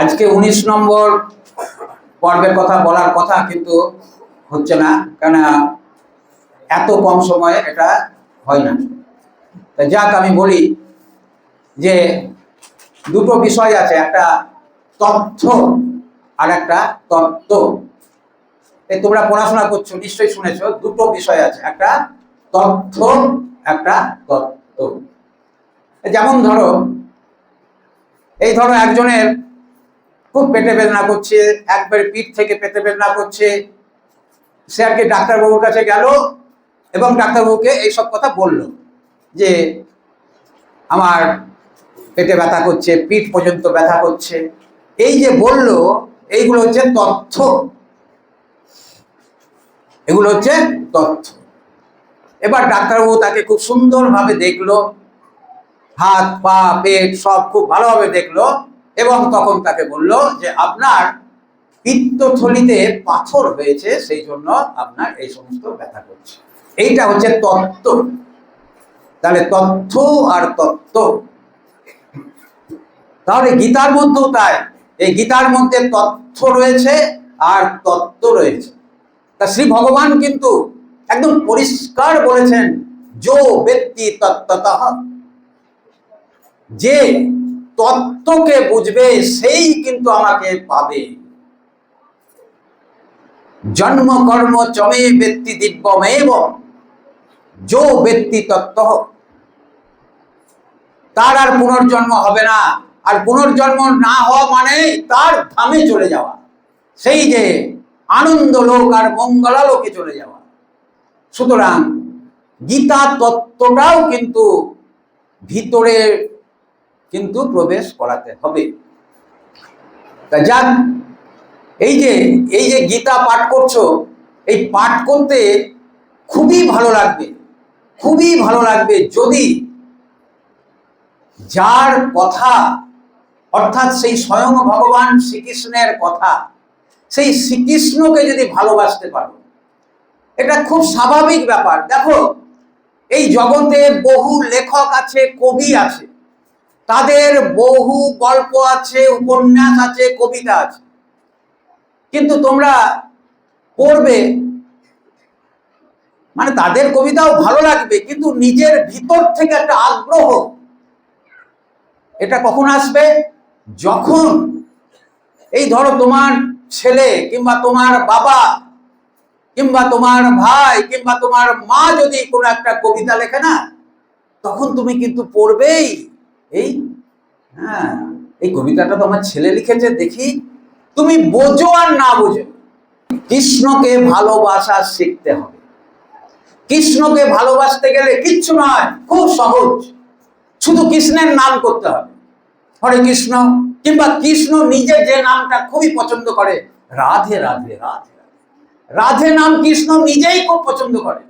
আজকে উনিশ নম্বর পর্বের কথা বলার কথা কিন্তু হচ্ছে না কেন এত কম সময়ে এটা হয় না। তা যাক, আমি বলি যে দুটো বিষয় আছে, একটা তথ্য আর একটা তত্ত্ব। এই তোমরা পড়াশোনা করছ, নিশ্চয়ই শুনেছো, দুটো বিষয় আছে, একটা তথ্য, একটা তত্ত্ব। যেমন ধরো, এই ধরো একজনের খুব পেটে বেদনা করছে, একবার পিঠ থেকে পেটে বেদনা করছে। সে আর কি ডাক্তারবাবুর কাছে গেল এবং ডাক্তারবাবুকে এইসব কথা বলল যে আমার পেটে ব্যথা করছে, পিঠ পর্যন্ত ব্যথা করছে। এই যে বলল, এইগুলো হচ্ছে তথ্য। এগুলো হচ্ছে তথ্য। এবার ডাক্তারবাবু তাকে খুব সুন্দরভাবে দেখল। হাত, পা, পেট সব খুব ভালোভাবে দেখল। এবং তখন তাকে বলল যে আপনার পিত্তথলিতে পাথর হয়েছে, সেই জন্য আপনার এই সমস্ত ব্যথা করছে। এইটা হচ্ছে তত্ত্ব। তাহলে তথ্য আর তত্ত্ব। তাহলে গীতার মধ্যেও তাই। এই গীতার মধ্যে তথ্য রয়েছে আর তত্ত্ব রয়েছে। তা শ্রী ভগবান কিন্তু একদম পরিষ্কার বলেছেন, যো ব্যক্তি তত্ত্বতঃ। যে তত্ত্বকে বুঝবে, সেই কিন্তু আমাকে পাবে। জন্ম, কর্ম, চমে, ব্যক্তি দিব্যমেব যো ব্যক্তি তত্ত্ব। তার আর পুনর্জন্ম হবে না। আর পুনর্জন্ম না হওয়া মানে তার ধামে চলে যাওয়া। সেই যে আনন্দ লোক আর মঙ্গলা লোকে চলে যাওয়া। সুতরাং গীতা তত্ত্বটাও কিন্তু ভিতরে কিন্তু প্রবেশ করাতে হবে। তা যাক, এই যে এই যে গীতা পাঠ করছ, এই পাঠ করতে খুবই ভালো লাগবে, খুবই ভালো লাগবে যদি যার কথা, অর্থাৎ সেই স্বয়ং ভগবান শ্রীকৃষ্ণের কথা, সেই শ্রীকৃষ্ণকে যদি ভালোবাসতে পারো, এটা খুব স্বাভাবিক ব্যাপার। দেখো, এই জগতে বহু লেখক আছে, কবি আছে তাদের বহু গল্প আছে, উপন্যাস আছে, কবিতা আছে। কিন্তু তোমরা পড়বে মানে তাদের কবিতাও ভালো লাগবে, কিন্তু নিজের ভিতর থেকে একটা আগ্রহ, এটা কখন আসবে? যখন এই ধরো তোমার ছেলে কিংবা তোমার বাবা কিংবা তোমার ভাই কিংবা তোমার মা যদি কোনো একটা কবিতা লেখে না, তখন তুমি কিন্তু পড়বেই। এই হ্যাঁ এই কবিতাটা তো আমার ছেলে লিখেছে, দেখি। তুমি বোঝো আর না বোঝো। কৃষ্ণকে ভালোবাসা শিখতে হবে। কৃষ্ণকে ভালোবাসতে গেলে কিচ্ছু নয়, খুব সহজ। শুধু কৃষ্ণের নাম করতে হবে। হরে কৃষ্ণ, কিংবা কৃষ্ণ নিজে যে নামটা খুবই পছন্দ করে, রাধে রাধে রাধে রাধে। নাম কৃষ্ণ নিজেই খুব পছন্দ করে।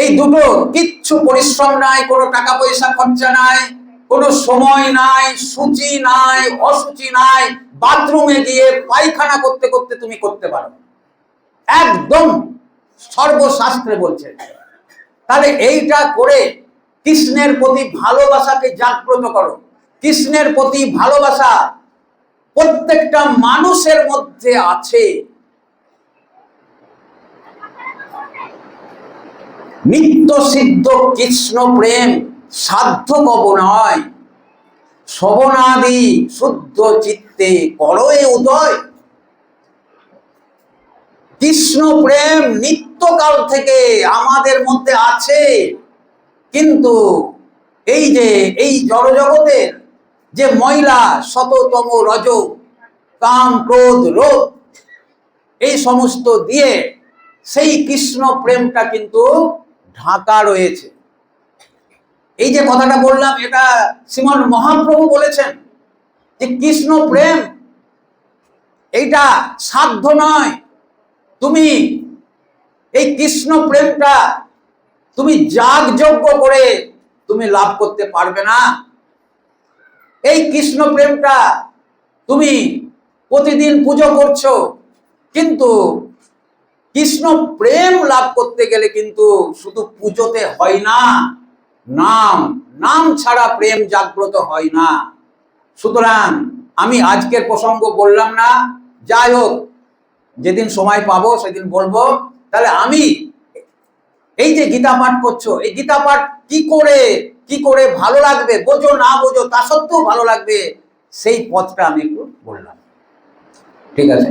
এই দুটো কিচ্ছু পরিশ্রম নাই, কোনো টাকা পয়সা খরচা নাই, কোনো সময় নাই, সূচি নাই, অসুচি নাই, বাথরুমে গিয়ে পায়খানা করতে করতে তুমি করতে পারো। একদম সর্বশাস্ত্রে বলছে। তাহলে এইটা করে কৃষ্ণের প্রতি ভালোবাসাকে জাগ্রত করো। কৃষ্ণের প্রতি ভালোবাসা প্রত্যেকটা মানুষের মধ্যে আছে। নিত্য সিদ্ধ কৃষ্ণ প্রেম সাধ্য কব নয় শ্রবণাদি শুদ্ধ চিত্তে করয়ে উদয়। কৃষ্ণ প্রেম নিত্যকাল থেকে আমাদের মধ্যে আছে। কিন্তু এই যে, এই জড়জগতের যে ময়লা শততম রজ, কাম, ক্রোধ রোধ এই সমস্ত দিয়ে সেই কৃষ্ণ প্রেমটা কিন্তু ঢাকা রয়েছে। এই যে কথাটা বললাম, এটা শ্রীমন মহাপ্রভু বলেছেন যে কৃষ্ণ প্রেম, এইটা সাধ্য নয়। তুমি এই কৃষ্ণ প্রেমটা তুমি যাগযজ্ঞ করে তুমি লাভ করতে পারবে না। এই কৃষ্ণ প্রেমটা তুমি প্রতিদিন পুজো করছ, কিন্তু কৃষ্ণ প্রেম লাভ করতে গেলে কিন্তু শুধু পুজোতে হয় না, নাম নাম ছাড়া প্রেম জাগ্রত হয় না। সুতরাং আমি আজকের প্রসঙ্গ বললাম না, যাই হোক, যেদিন সময় পাবো সেদিন বলব। তাহলে আমি এই যে গীতা পাঠ করছ, এই গীতা পাঠ কি করে কি করে ভালো লাগবে? বোঝো না বোঝো, তা সত্ত্বেও ভালো লাগবে, সেই পথটা আমি একটু বললাম। ঠিক আছে?